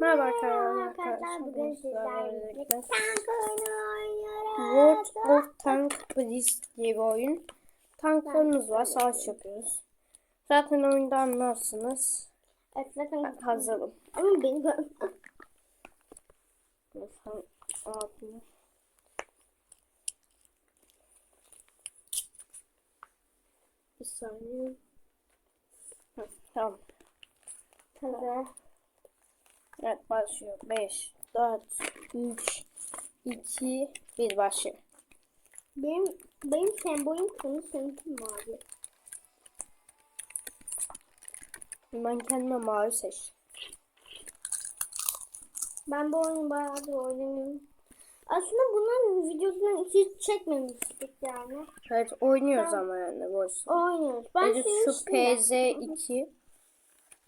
Merhaba arkadaşlar. Bugün sizlerle birlikte tank oynuyoruz. World of Tank Blitz diye bir oyun. Tanklarımız var, savaş yapıyoruz. Zaten oyunda anlarsınız. Evet zaten Ben hazırım. ama beni gör. Altını. Bir saniye. Hı, tamam. Evet başlıyor. 5, 4, 3, 2, 1 başlıyor. Benim benim sembolüm konu seninki mavi. Ben kendime mavi seçtim. Ben bu oyunu bayağıdır oynamıyorum. Aslında bunun videosunu hiç çekmemiştik yani. Evet oynuyoruz Ben- ama yani boş. Oynuyoruz. Ben şu şimdi- PZ2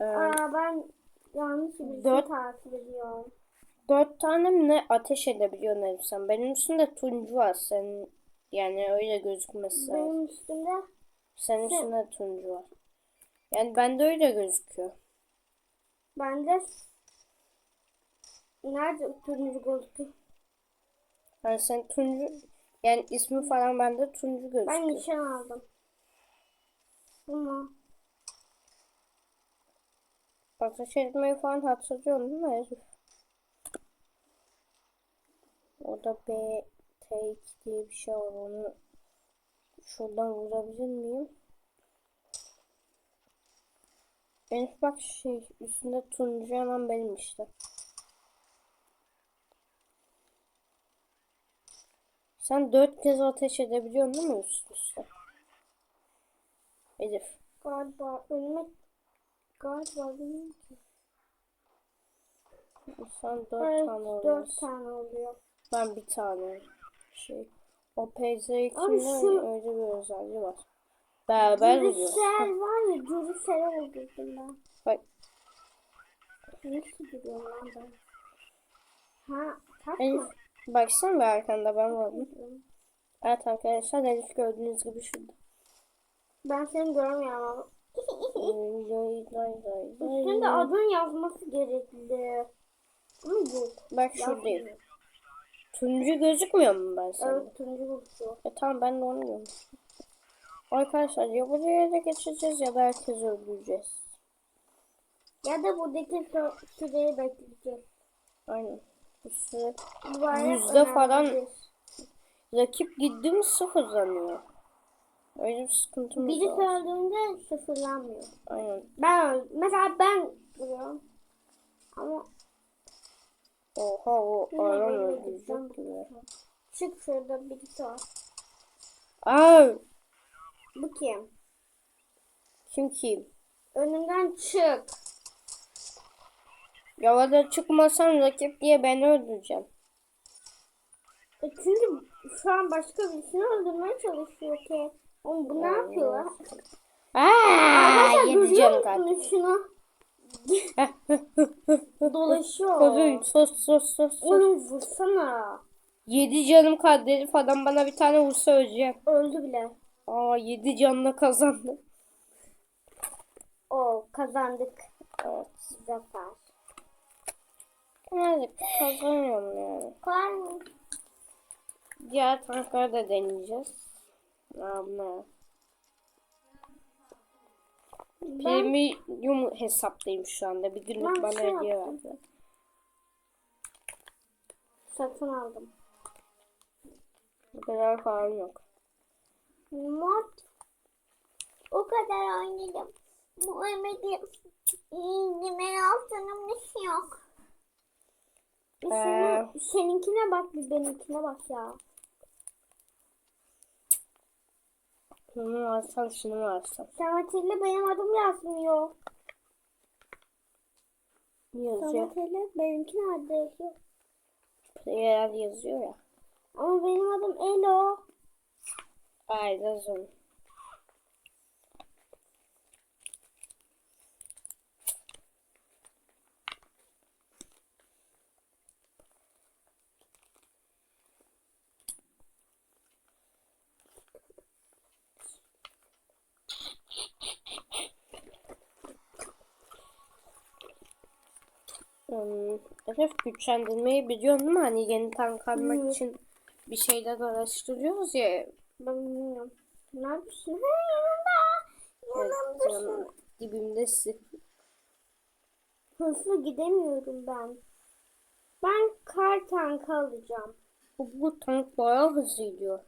e, Aa ben yanlış bir Dört- şey takip ediyorum. dört tane mi ne ateş edebiliyor Elif'sen? Benim üstümde turuncu var. Senin yani öyle gözükmesi lazım. Benim üstümde Senin Sen- üstünde turuncu var. Yani bende öyle gözüküyor. bende nerede turuncu gözüküyor? Yani sen turuncu yani ismi falan bende turuncu gözüküyor. Ben nişan aldım. Ama Ateş etmeyi falan hatırlıyorum değil mi Elif? Orada B T2 diye bir şey var. Onu şuradan vurabilir miyim? Elif bak şey üstünde turuncu hemen benim işte. Sen dört kez ateş edebiliyorsun değil mi üst üste? Elif. galiba önüme galiba benim ki. Sen dört Evet, tane dört oluyorsun. tane oluyor. Ben bir tane şey. O Abi PZ2'nin şu- öyle bir özelliği var. Beraber gidiyoruz. Duracell var ya Duracell'e öldürdüm ben. Bak Nasıl duruyorum lan ben? Ha, tak Elif baksana bir arkanda ben varım. Evet arkadaşlar Elif gördüğünüz gibi şurada. Ben seni görmüyorum ama. Üstünde adın yazması gerekli. Bak şuradayım. Turuncu gözükmüyor mu ben sana? Evet turuncu gözüküyor. E tamam ben de onu diyorum. Arkadaşlar ya buraya da geçeceğiz ya da herkesi öldüreceğiz. Ya da buradaki sü- süreyi bekleyeceğiz. Aynen. Bu süre Yüzde falan- önemlidir. rakip gitti mi sıfırlanıyor. Öyle bir sıkıntımız Biri var. öldüğünde sıfırlanmıyor. Aynen. Ben. Mesela ben duruyorum. Ama Oha o böyle öldürecek gibi. çık şurada birisi var. Aa, Bu kim? kim kim? Önümden çık. Yavada çıkmasan rakip diye beni öldüreceğim. E çünkü şu an başka birisini öldürmeye çalışıyor ki. Oğlum bu ne yapıyor lan? Aa, Arkadaşlar yedi görüyor canım kaldı. musunuz şunu? Dolaşıyor. Kozun sos sos sos. Onu vursana. Yedi canım kaldı herif adam bana bir tane vursa öleceğim. Öldü bile. Aa yedi canla kazandım. O kazandık. Evet. Zafer. Evet kazanıyorum yani. Kolay mı? Diğer tankları da deneyeceğiz. Ben premium hesaptayım şu anda. Bir günlük Ben bana şey hediye verdi. satın aldım. Bu kadar falan yok. Mod. O kadar oynadım. Muhammed'im. İğnemen altının bir şey yok. Ee. senin- seninkine bak bir benimkine bak ya. Şunu alsan şunu mu alsan? Samet'le benim adım yazmıyor. Ne yazıyor? Samet'le benimki nerede yazıyor? Player yazıyor ya. Ama benim adım Elo. Ay yazın. Elif güçlendirmeyi biliyorsun değil mi? Hani yeni tank almak Hı. için bir şeyler araştırıyoruz ya. Ben bilmiyorum. Neredesin? Ha yanımda. Evet, Yanımdasın. canım, dibimdesin. Hızlı gidemiyorum ben. Ben kar tankı alacağım. Bu, bu tank bayağı hızlı gidiyor.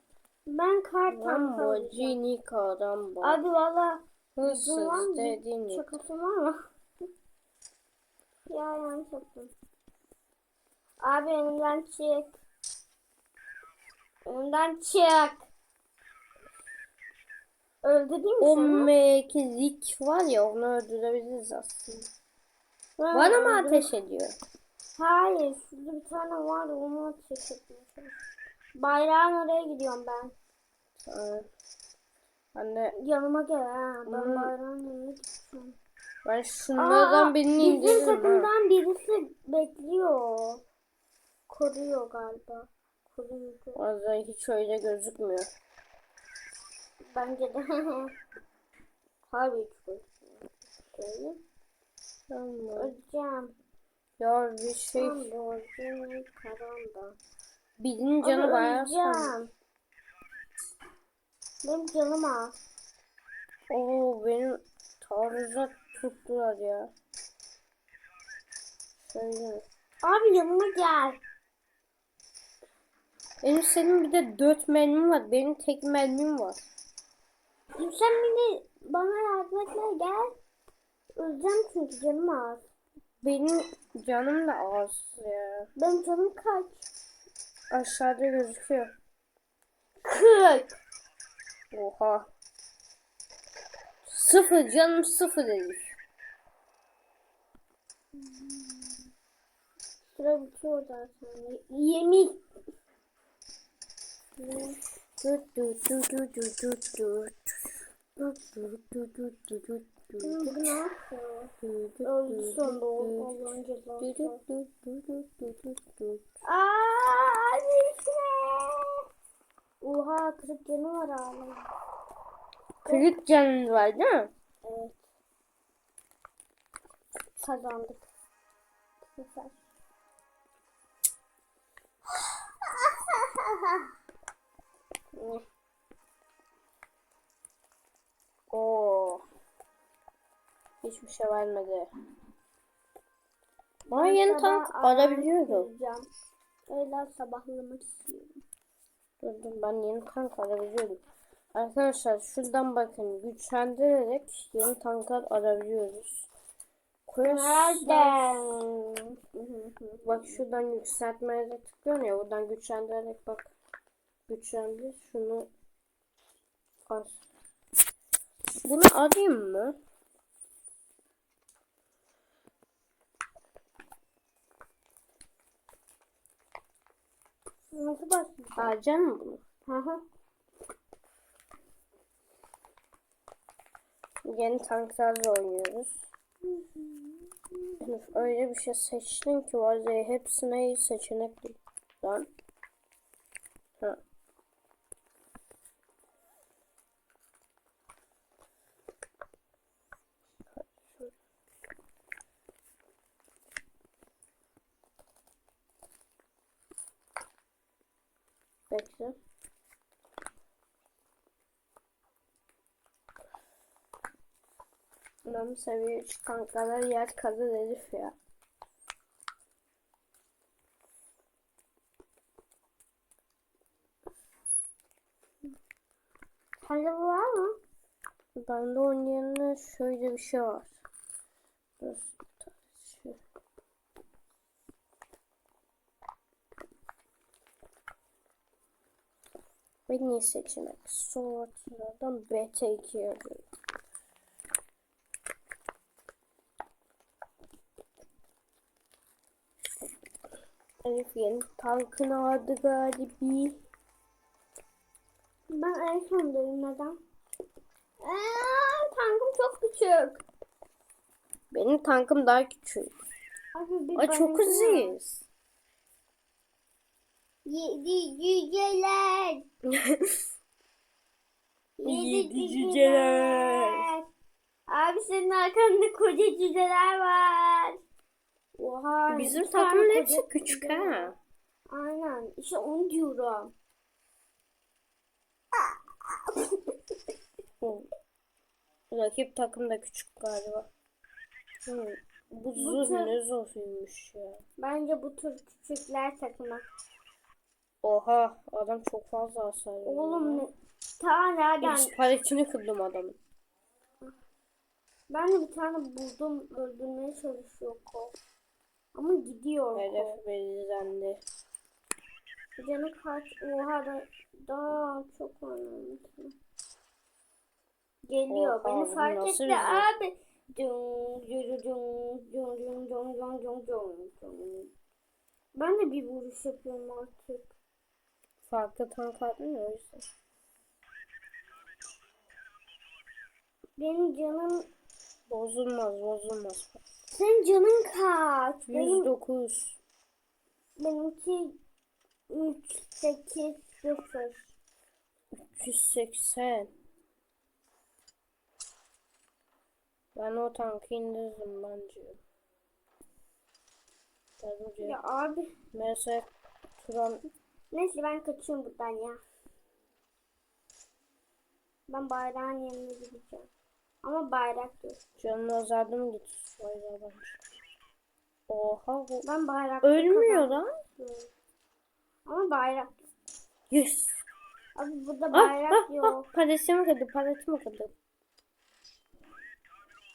Ben kar tankı alacağım. Lamborghini Caramba. Abi valla Hırsız Ulan dediğin şakası var mı? ya yanlış yaptım. Abi önümden çık. Önümden çık. Öldüreyim mi O meklik var ya onu öldürebiliriz aslında. Ben Bana mı ateş ediyor? Hayır. Şurada bir tane var onu ateş çalışıyorum. Bayrağın oraya gidiyorum ben. Aa, Ben de Yanıma gel ha. Ben Hmm. bayrağın yanına gideceğim. ben şunlardan Aa, birini Bizim indiririm ha. takımdan birisi bekliyor. Koruyor galiba. Koruyor. Vallahi hiç öyle gözükmüyor. Bence de. Harbi hiç koruyor. Şöyle. Tamam. Öleceğim. Ya bir şey doğru karanda. Abi canı bayağı öleceğim. Benim canım az. Oo benim taarruza tuttular ya. Şöyle. Abi yanıma gel. Benim senin bir de dört mermim var. Benim tek mermim var. Sen beni bana yardım etme gel. Öleceğim çünkü canım az. Benim canım da az ya. Benim canım kaç? Aşağıda gözüküyor. 40. Oha. Sıfır canım sıfır dedik. Sıra bitiyor zaten. Yemin. Öldü sonunda. Allah'ın cezası. Aaa. Oha kırık canı var hala. Kırık canın var değil mi? Evet. Kazandık. Bu sefer. Oo. Hiçbir şey vermedi. Bana yeni tank süreceğim. Öyle sabahlamak istiyorum. Dur dur ben yeni tank alabiliyorum. Arkadaşlar şuradan bakın güçlendirerek yeni tanklar alabiliyoruz. Nereden? Bak şuradan yükseltmeye de tıklıyorsun ya buradan güçlendirerek bak. Güçlendir şunu al. Bunu alayım mı? Nasıl başlayacağım? Alacak mı bunu? Hı hı. Yeni tanklarla oynuyoruz. Öyle bir şey seçtin ki vallahi hepsine iyi seçenek değil. Lan. Ha. Bekle. Lan seviye 3 kankalar yer kalır herif ya. Sende bu var mı? Bende oynayanlar şöyle bir şey var. Dur. Şu. En iyi seçenek. Sonradan BT2 yazıyorum. Elif yeni tankını aldı galibi. Ben en sondayım neden? Eee, tankım çok küçük. Benim tankım daha küçük. Abi Ay çok hızlıyız. Yedi cüceler. Yedi cüceler. Abi senin arkanda koca cüceler var. Oha. Bizim takımın hepsi küçük ha. Aynen. İşte onu diyorum. Rakip takım da küçük galiba. Hı. Bu Bu tür- ne zoruymuş ya. Bence bu tür küçükler takımı. Oha adam çok fazla hasar veriyor. Oğlum ne? Ta nereden? Biz paletini kırdım adamın. Ben de bir tane buldum. Öldürmeye çalışıyor kol. Ama gidiyor. Hedef belirlendi. Canı kaç? Oha da daha çok önemli. Geliyor. Oha, Beni fark etti zırh? abi. Dum, dum, dum, dum, dum, dum, dum, dum, dum. Ben de bir vuruş yapıyorum artık. Farklı tank atmıyor yüzden. Benim canım... Bozulmaz bozulmaz. Senin canın kaç? Benim, 109. benimki 3, 8, 0. 380. Ben o tankı indirdim bence. Gel buraya. Ya abi. Mesela Turan Neyse ben kaçıyorum buradan ya. Ben bayrağın yanına gideceğim. Ama bayrak yok. canını azaldı mı git. Bayrağı bence. Oha. Ben bayrak Ölmüyor lan. Ama bayrak. Yes. Abi burada Ah, bayrak ah, yok. ah. Paletimi kırdı, paletimi kırdı.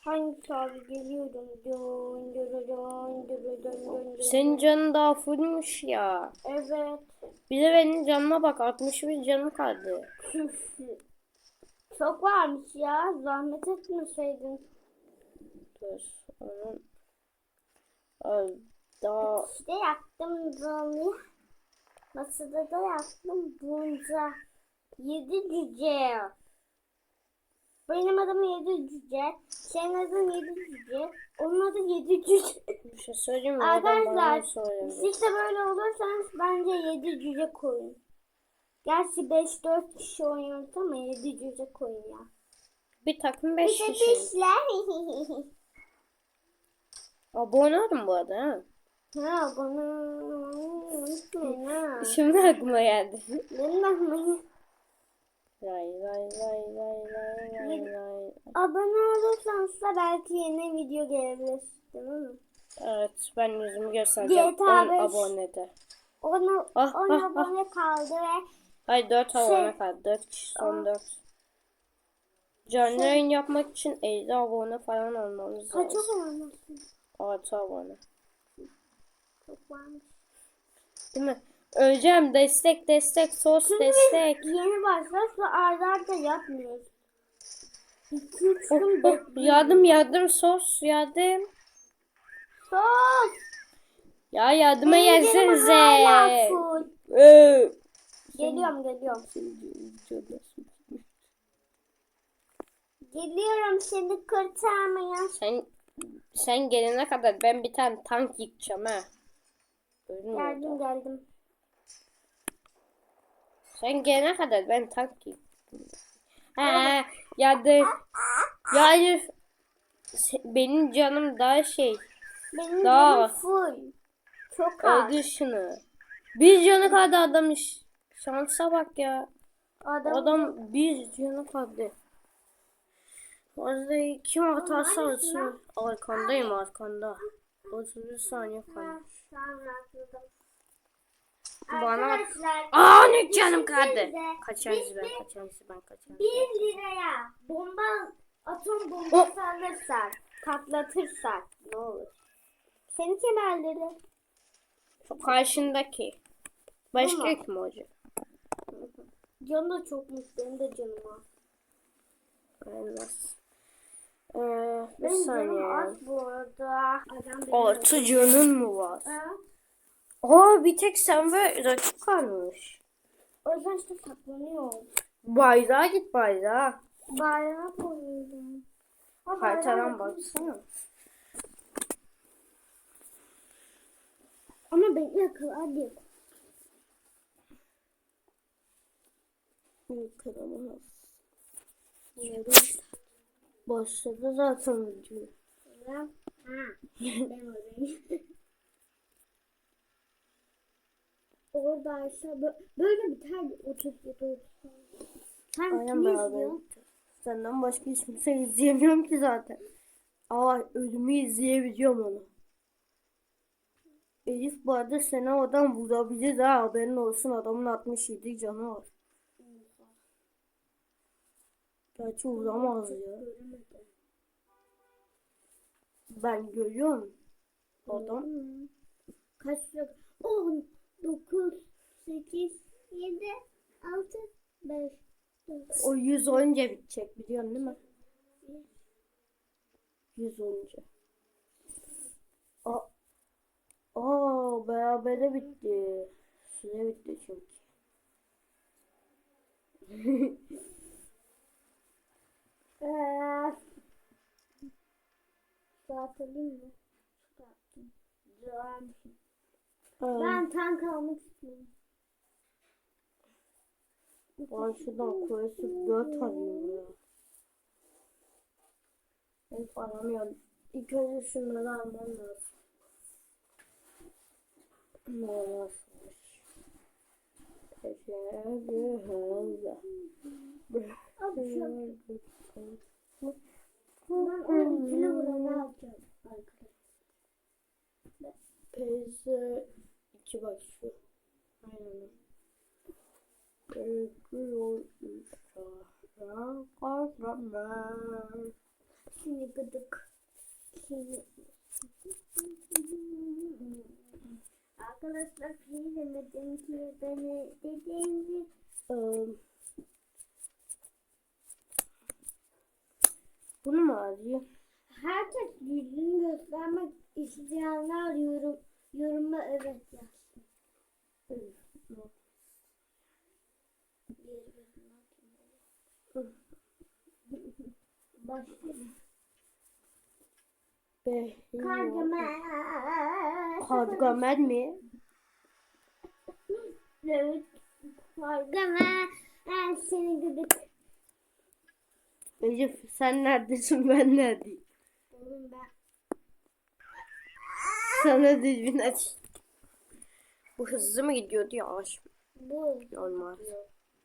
Hangisi abi geliyorum. Dön, dön, dön, dön, dön, dön, dön. Senin canın daha fullmüş ya. Evet. Bir de benim canıma bak 61 canım kaldı. Çok varmış ya. Zahmet etmeseydin. Dur. Onun... Ay, daha İşte yaktım zombi. Masada da yaktım bunca. Yedi cüce. Benim adım yedi cüce. Senin adın yedi cüce. Onun adı yedi cüce. bir şey söyleyeyim mi? Arkadaşlar siz de böyle olursanız bence yedi cüce koyun. Gerçi 5-4 kişi oynuyoruz ama yedi cüce koyun ya. Bir takım Bir 5 de kişi. dişler. Abone oldum bu arada ha. ha bana unutmayın ha. Şimdi aklıma geldi. Benim aklıma Lay lay lay lay lay lay lay. Abone olursanız da belki yeni video gelebilir. Değil mi? Evet ben yüzümü göstereceğim. GTA 10 beş. abonede. Ona, Ah, ona ah, ah. abone kaldı ve Hayır 4 Şey- abone kaldı. 4 kişi son Aa. 4. Canlı yayın yapmak için 50 abone falan olmamız kaç lazım. abone olsun? 6 abone. Çok varmış. Değil mi? Öleceğim. Destek destek sos Şimdi destek. yeni başlarsa arda arda yapmıyoruz. 2-3 Oh, oh, yardım yardım sos yardım. Sos! Ya yardıma gelsenize. Ee, Geliyorum geliyorum. Geliyorum seni kurtarmaya. Sen sen gelene kadar ben bir tane tank yıkacağım ha. Ölmüyor Geldim da. geldim. Sen gelene kadar ben tank yıkacağım. Ha yardım. Ya hayır. Se- Benim canım daha şey. Benim Daha. canım full. Çok az. Öldür şunu. Bir canı kaldı adam iş. Şansa bak ya. Adam, Adam bir canı kaldı. Fazla kim atarsa alsın. Arkandayım arkanda. 31 saniye kaldı. Rahatladım. Bana Aa ne canım kaldı. düşünsenize, Kaçarız ben kaçarız ben kaçarız. 1 liraya bomba atom Oh. bombası alırsak, patlatırsak ne olur? Seni kim öldürdü? Şu karşındaki. Başka kim olacak? Canı da çokmuş, benim de canım var. Olmaz. Ee, bir Benim saniye. az bu arada. Altı canın mı var? Ha? Aa bir tek sen ve rakip kalmış. O yüzden işte saklanıyor. Bayrağa git bayrağa. Bayrağı koyuyorum. Haritadan baksana. Ama bekle kıl hadi. kanalı Başladı zaten video. Oradaysa böyle bir tane oturup oturup. Sen Aynen? Senden başka hiç kimse izleyemiyorum ki zaten. Aa ölümü izleyebiliyorum onu. Elif bu arada seni oradan vurabilir ha haberin olsun adamın 67 canı var. Gerçi vuramaz ya. Ben görüyorum. Adam. Kaç dakika? 10, 9, 8, 7, 6, 5, 4, o 100 olunca bitecek biliyorsun değil mi? 100 olunca. Aa, aa berabere bitti. Süre bitti çünkü. Eee. Dağıtalım mı? Dağıttım. Dağıtmışım. Ben tank almak istiyorum. Ben şuradan koyusu 4 alayım ya. Hep alamıyorum. İlk önce şunları almam lazım. Ne olmazmış. Peyze iki başlıyor. Aynen. Bekliyor uşağa kahraman. Şimdi gıdık. Şimdi. Arkadaşlar şey demedim ki beni dediğimde Eee, Bunu mu alayım? herkes yüzünü göstermek isteyenler yorum, yoruma evet yazsın. Başlayalım. Be Kargamen. Kargamen mi? Evet. Kargamen. Ben seni gıdık. Elif sen neredesin ben neredeyim? Oğlum ben. Sana düzgün aç. Bu hızlı mı gidiyordu yavaş mı? Bu. Normal.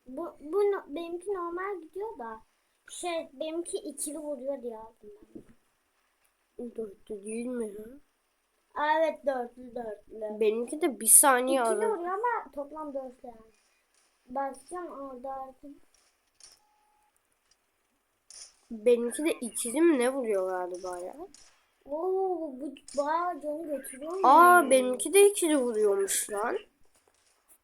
Bu, bu no- benimki normal gidiyor da. Şey benimki ikili vuruyor diye aldım ben. Dörtlü değil mi? Aa, Evet dörtlü dörtlü. Benimki de bir saniye İkili ara. vuruyor ama toplam dörtlü yani. Basacağım orada artık. Benimki de ikili mi ne vuruyor galiba ya? Oo bu bayağı canı götürüyor mu? Aa benimki de ikili vuruyormuş lan.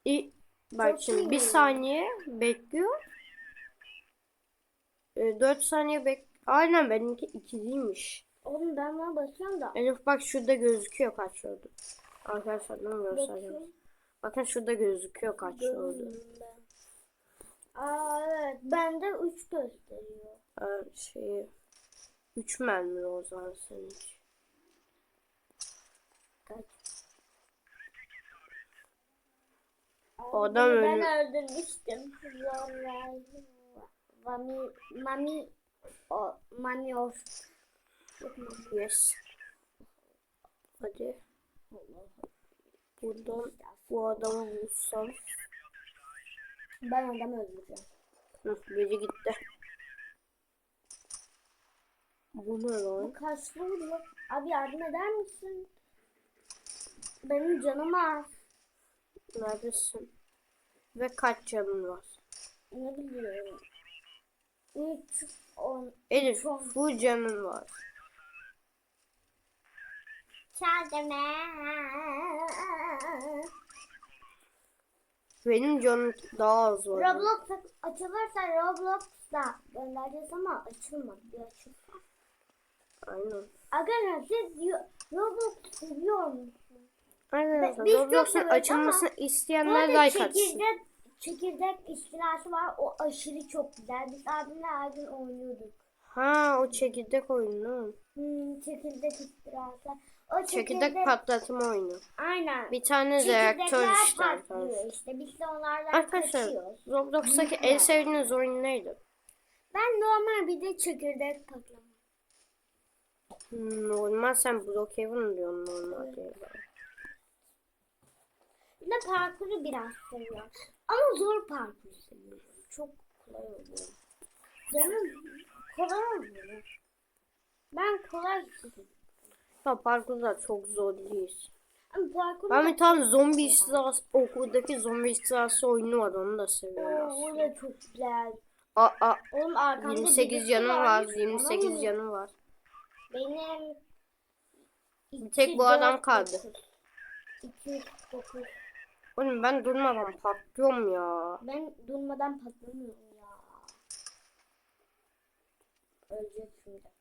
İ bak Çok şimdi bir saniye bekliyor. E, 4 saniye bek. Aynen benimki ikiliymiş. Oğlum ben buna basıyorum da. Elif bak şurada gözüküyor kaç oldu. Arkadaşlar ne göstereceğim. Bakın şurada gözüküyor kaç oldu. Aa evet bende 3 gösteriyor. Ee, şey 3 mermi o zaman seninki. Kaç? Adam ölü- Ben öldürmüştüm. Vallahi. Mami, mami, o, mami olsun. Yes. Hadi. Buradan bu adamı vursam. Ben adamı öldüreceğim. Hı, biri gitti. Bu ne Bu lan? kaçlı vuruyor. Abi yardım eder misin? Benim canım az. Neredesin? Ve kaç canın var? Ne biliyorum. 3, 10. Elif Çok. full canın var. Benim canım daha az var. Roblox açılırsa Roblox'ta göndereceğiz ama açılmadı. Bir açılsın. Aynen. Arkadaşlar siz Roblox seviyor musunuz? Aynen. Roblox'un açılmasını isteyenler like atsın. çekirdek, çekirdek istilası var. O aşırı çok güzel. Biz abimle her gün oynuyorduk. Ha o çekirdek oyunu. Hmm, çekirdek istilası. O Çekirdek patlatma oyunu. Aynen. Bir tane reaktör Çekirdekler işte patlıyor işte. Biz de onlardan Arkadaşlar. Roblox'taki en sevdiğiniz oyun neydi? Ben normal bir de çekirdek patlama. Hmm, Normal sen Brookhaven diyorsun normal diye. Bir de parkuru biraz seviyorum. Ama zor parkur seviyorum. Çok kolay oluyor. Canım kolay oluyor. Ben kolay seviyorum. Ya parkur da çok zor değil. Ama parkur Ben tane zombi istilası, okuldaki zombi istilası oyunu var onu da seviyorum Oo, o aslında. da çok güzel. Aa, aa, Oğlum arkamda 28 birisi canım var, Ona 28 mı? canım var. Benim Bir tek bu adam kaldı. 209. Oğlum ben durmadan patlıyorum ya. Ben durmadan patlamıyorum ya. Ölecek şimdi.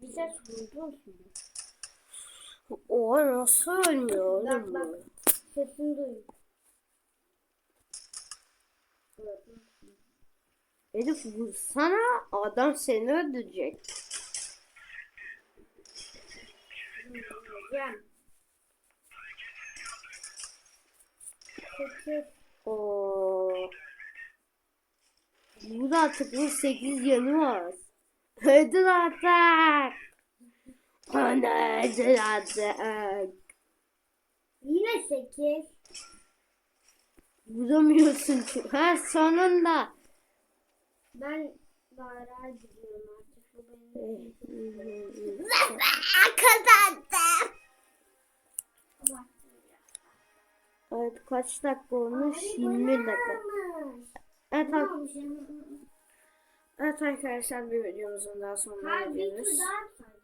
Ses duydun mu? Oha nasıl ölmüyor Bak oğlum bak. bu? Sesini duydum. Elif vursana adam seni öldürecek. Sekiz. Oo. Bu da artık bu 8 yanı var. Öldür artık. Ana öldür artık. Yine sekiz. Vuramıyorsun çünkü. Ha sonunda. Ben bayrağa gidiyorum artık. Bu benim. Evet kaç dakika olmuş? 20 dakika. Evet, evet arkadaşlar bir videomuzun daha sonuna geliyoruz. daha yapsaydık.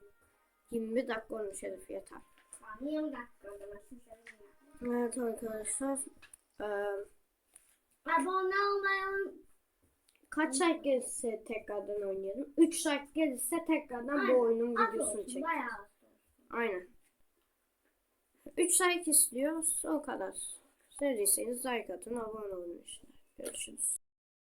20 dakika olmuş Elif yeter. Tamam, yarım dakika. Evet arkadaşlar. eee, Abone olmayı kaç saat gelirse tekrardan oynayalım. 3 saat gelirse tekrardan bu oyunun videosunu çek. Bayağı. Aynen. 3 saat istiyoruz o kadar. Sevdiyseniz like atın abone olun işte. Görüşürüz.